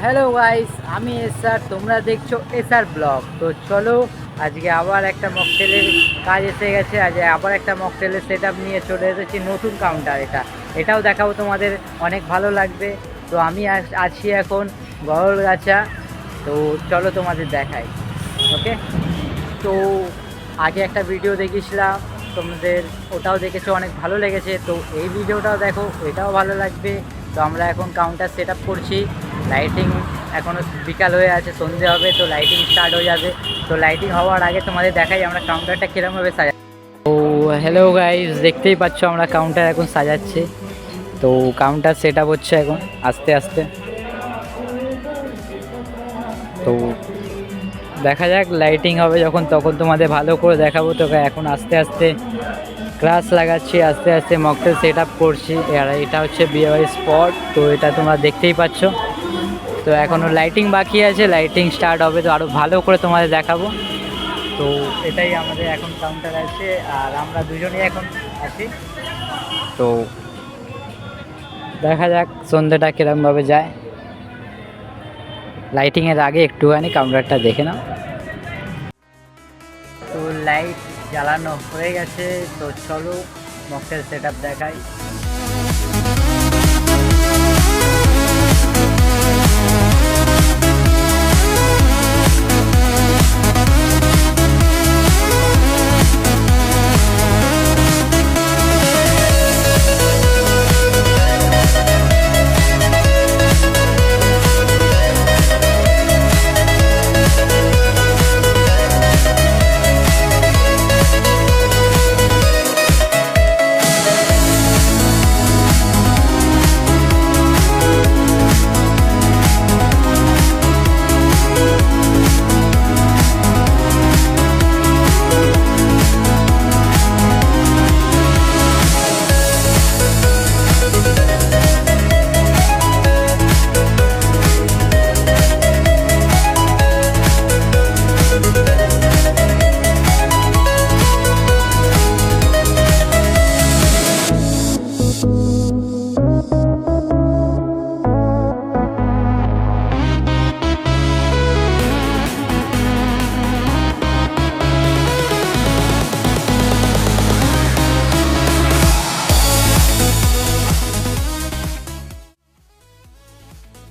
Hello guys আমি SR, তোমরা দেখছ এসআর ব্লগ। তো চলো, আজকে আবার একটা মকটেলের কাজ এসে গেছে। আজ আবার একটা মকটেলের সেট নিয়ে চলে এসেছি, নতুন কাউন্টার এটা। এটাও দেখাবো তোমাদের, অনেক ভালো লাগবে। তো আমি আছি এখন গরলগাছা তো চলো তোমাদের দেখাই ওকে তো আগে একটা ভিডিও দেখিয়েছিলাম, তোমাদের ওটাও দেখেছ, অনেক ভালো লেগেছে। তো এই ভিডিওটাও দেখো, এটাও ভালো লাগবে। তো আমরা এখন কাউন্টার সেট করছি। লাইটিং এখনও বিকাল হয়ে আছে, সন্ধে হবে, তো লাইটিং স্টার্ট হয়ে যাবে। তো লাইটিং হওয়ার আগে তোমাদের দেখাই আমরা কাউন্টারটা কীরকমভাবে সাজা তো হ্যালো গাইজ দেখতেই পাচ্ছ আমরা কাউন্টার এখন সাজাচ্ছি। তো কাউন্টার সেট আপ হচ্ছে এখন, আস্তে আস্তে। তো দেখা যাক লাইটিং হবে যখন, তখন তোমাদের ভালো করে দেখাবো। তোকে এখন আস্তে আস্তে ক্লাস লাগাচ্ছি, আস্তে আস্তে মকটেল সেট আপ করছি। আর এটা হচ্ছে বিয়েবাড়ির স্পট তো এটা তোমরা দেখতেই পাচ্ছ। তো এখনও লাইটিং বাকি আছে লাইটিং স্টার্ট হবে, তো আরও ভালো করে তোমাদের দেখাবো। তো এটাই আমাদের এখন কাউন্টার আছে, আর আমরা দুজনেই এখন আছি। তো দেখা যাক সন্ধ্যেটা কীরকমভাবে যায়। লাইটিংয়ের আগে একটুখানি কাউন্টারটা দেখে নাও। তো লাইট জ্বালানো হয়ে গেছে, তো চলো মকটেল সেট দেখাই।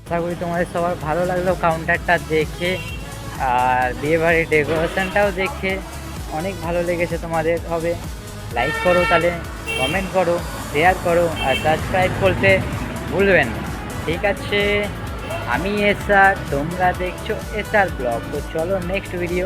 আশা করি তোমাদের সবার ভালো লাগল কাউন্টারটা দেখে, আর বিয়েবাড়ির ডেকোরেশনটাও দেখে। অনেক ভালো লেগেছে তোমাদের হবে লাইক করো তাহলে কমেন্ট করো শেয়ার করো, আর সাবস্ক্রাইব করতে ভুলবেন না। ঠিক আছে, আমি এসআর তোমরা দেখছ এসআর ব্লগ। তো চলো নেক্সট ভিডিও